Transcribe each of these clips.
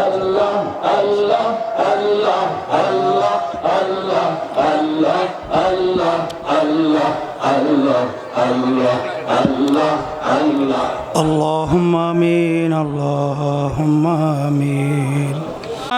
আল্লাহ আল্লাহ আল্লাহ আল্লাহ আল্লাহ আল্লাহ আল্লাহ আল্লাহ আল্লাহ আল্লাহ আল্লাহ আল্লাহ اللهم امين اللهم امين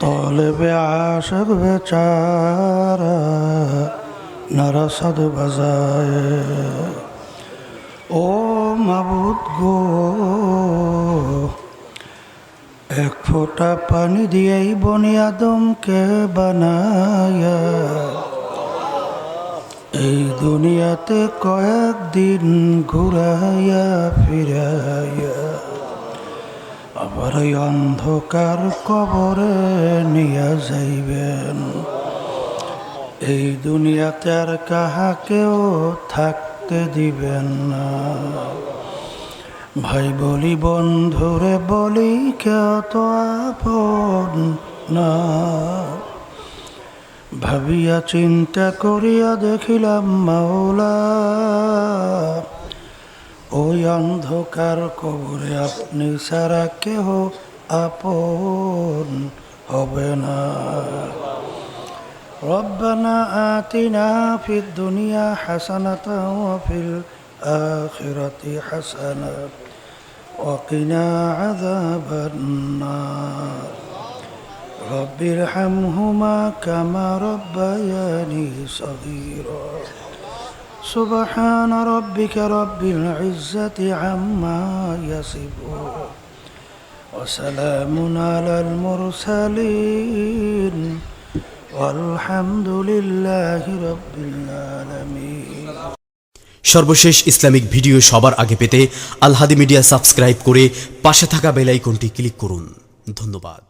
طالب عاشق বেচারা নরসদ বাজায় ও মাবুদ গো এক ফোঁটা পানি দিয়েই বনি আদমকে বানায়া এই দুনিয়াতে কয়েকদিন ঘুরাইয়া ফিরাইয়া আবার অন্ধকার কবরে নিয়ে যাইবেন। এই দুনিয়াতে আর কাহাকেও থাকতে দিবেন না। ভাই বলি, বন্ধুরে বলি কত আপন না। ভাবিয়া চিন্তা করিয়া দেখিলাম মাওলা। ওই অন্ধকার কবরে আপনি সারা কেহ আপন হবে না ربنا آتنا في الدنيا حسنة وفي الآخرة حسنة وقنا عذاب النار رب ارحمهما كما ربياني صغيرا سبحان ربك رب العزة عما يصفون وسلام على المرسلين والحمد لله رب العالمين সর্বশেষ ইসলামিক ভিডিও সবার আগে পেতে আলহাদি মিডিয়া সাবস্ক্রাইব করে পাশে থাকা বেল আইকনটি ক্লিক করুন ধন্যবাদ